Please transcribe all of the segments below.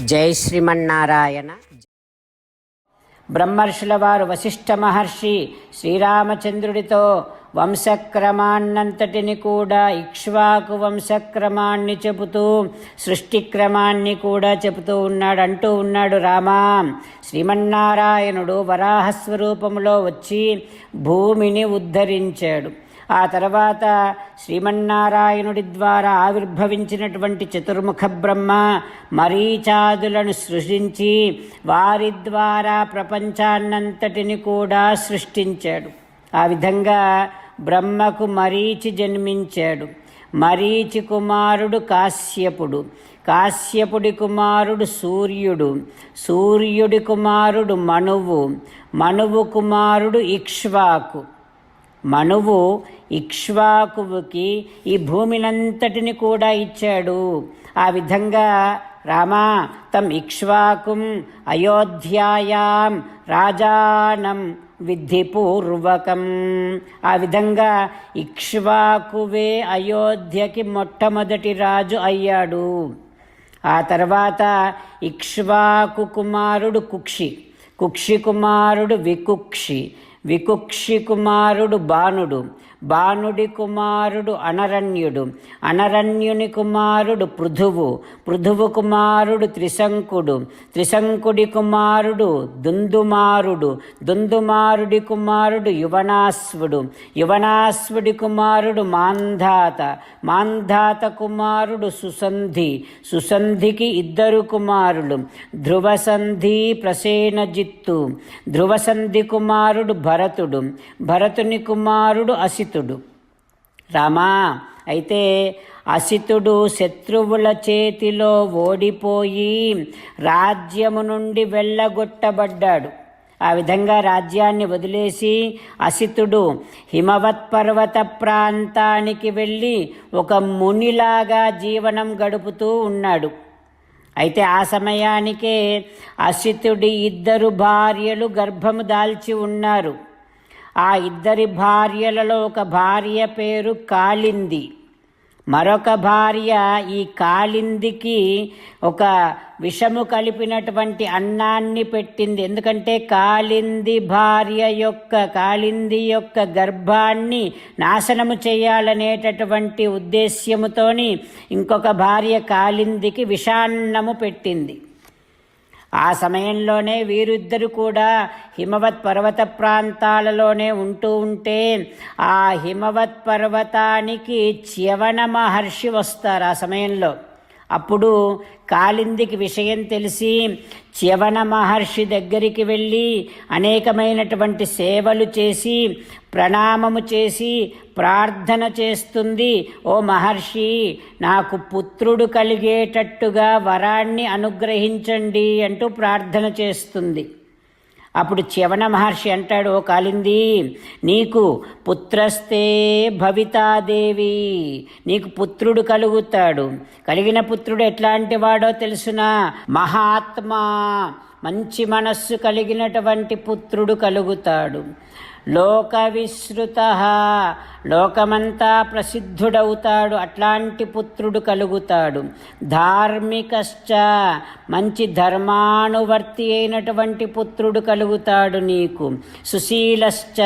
జై శ్రీమన్నారాయణ. బ్రహ్మర్షుల వారు వశిష్ఠ మహర్షి శ్రీరామచంద్రుడితో వంశక్రమాన్నంతటిని కూడా ఇక్ష్వాకు వంశక్రమాన్ని చెబుతూ సృష్టి క్రమాన్ని కూడా చెబుతూ ఉన్నాడు అంటూ ఉన్నాడు రామా. శ్రీమన్నారాయణుడు వరాహస్వరూపంలో వచ్చి భూమిని ఉద్ధరించాడు. ఆ తర్వాత శ్రీమన్నారాయణుడి ద్వారా ఆవిర్భవించినటువంటి చతుర్ముఖ బ్రహ్మ మరీచాదులను సృష్టించి వారి ద్వారా ప్రపంచాన్నంతటిని కూడా సృష్టించాడు. ఆ విధంగా బ్రహ్మకు మరీచి జన్మించాడు. మరీచి కుమారుడు కాశ్యపుడు. కాశ్యపుడి కుమారుడు సూర్యుడు. సూర్యుడి కుమారుడు మనువు మనువు కుమారుడు ఇక్ష్వాకు. మనువు ఇక్ష్వాకువుకి ఈ భూమినంతటిని కూడా ఇచ్చాడు. ఆ విధంగా రామా తం ఇక్ష్వాకుం అయోధ్యాయాం రాజానం విద్ధి పూర్వకం. ఆ విధంగా ఇక్ష్వాకువే అయోధ్యకి మొట్టమొదటి రాజు అయ్యాడు. ఆ తర్వాత ఇక్ష్వాకు కుమారుడు కుక్షి కుక్షి కుమారుడు వికుక్షి వికుక్షి కుమారుడు బాణుడు. బాణుడి కుమారుడు అనరణ్యుడు. అనరణ్యుని కుమారుడు పృథువు. పృథువు కుమారుడు త్రిశంకుడు. త్రిశంకుడి కుమారుడు దుందుమారుడు. దుందుమారుడి కుమారుడు యువనాశ్వుడు. యువనాశ్వుడి కుమారుడు మాంధాత. మాంధాత కుమారుడు సుసంధి. సుసంధికి ఇద్దరు కుమారులు. ధ్రువసంధి ప్రసేనజిత్తు ధ్రువసంధి కుమారుడు భరతుడు. భరతుని కుమారుడు అసి అసితుడు. రామా అయితే అసితుడు శత్రువుల చేతిలో ఓడిపోయి రాజ్యము నుండి వెళ్ళగొట్టబడ్డాడు. ఆ విధంగా రాజ్యాన్ని వదిలేసి అసితుడు హిమవత్ పర్వత ప్రాంతానికి వెళ్ళి ఒక మునిలాగా జీవనం గడుపుతూ ఉన్నాడు. అయితే ఆ సమయానికే అసితుడి ఇద్దరు భార్యలు గర్భము దాల్చి ఉన్నారు. ఆ ఇద్దరి భార్యలలో ఒక భార్య పేరు కాళింది. మరొక భార్య ఈ కాళిందికి ఒక విషము కలిపినటువంటి అన్నాన్ని పెట్టింది. ఎందుకంటే కాళింది భార్య యొక్క కాళింది యొక్క గర్భాన్ని నాశనము చేయాలనేటటువంటి ఉద్దేశ్యముతోని ఇంకొక భార్య కాళిందికి విషాన్నము పెట్టింది. ఆ సమయంలోనే వీరిద్దరు కూడా హిమవత్ పర్వత ప్రాంతాలలోనే ఉంటూ ఉంటే ఆ హిమవత్ పర్వతానికి చ్యవన మహర్షి వస్తారు ఆ సమయంలో. అప్పుడు కాళిందికి విషయం తెలిసి చ్యవన మహర్షి దగ్గరికి వెళ్ళి అనేకమైనటువంటి సేవలు చేసి ప్రణామము చేసి ప్రార్థన చేస్తుంది. ఓ మహర్షి నాకు పుత్రుడు కలిగేటట్టుగా వరాన్ని అనుగ్రహించండి అంటూ ప్రార్థన చేస్తుంది. అప్పుడు చ్యవన మహర్షి అంటాడు ఓ కాలింది నీకు పుత్రస్తే భవితాదేవి నీకు పుత్రుడు కలుగుతాడు. కలిగిన పుత్రుడు ఎట్లాంటి వాడో తెలుసునా? మహాత్మా మంచి మనస్సు కలిగినటువంటి పుత్రుడు కలుగుతాడు. లోక విశ్రుత లోకమంతా ప్రసిద్ధుడవుతాడు అట్లాంటి పుత్రుడు కలుగుతాడు. ధార్మికశ్చ మంచి ధర్మానువర్తి అయినటువంటి పుత్రుడు కలుగుతాడు నీకు. సుశీలశ్చ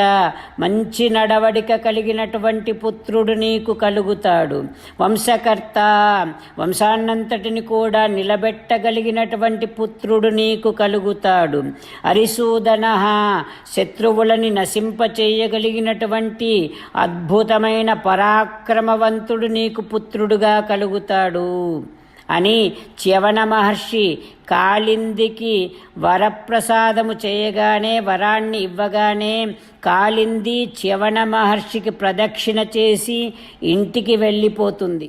మంచి నడవడిక కలిగినటువంటి పుత్రుడు నీకు కలుగుతాడు. వంశకర్త వంశాన్నంతటిని కూడా నిలబెట్టగలిగినటువంటి పుత్రుడు నీకు కలుగుతాడు. అరిసూదన శత్రువులని నశింపచేయగలిగినటువంటి అద్భుతమైన పరాక్రమవంతుడు నీకు పుత్రుడుగా కలుగుతాడు అని చ్యవన మహర్షి కాళిందికి వరప్రసాదము చేయగానే వరాన్ని ఇవ్వగానే కాళింది చ్యవన మహర్షికి ప్రదక్షిణ చేసి ఇంటికి వెళ్ళిపోతుంది.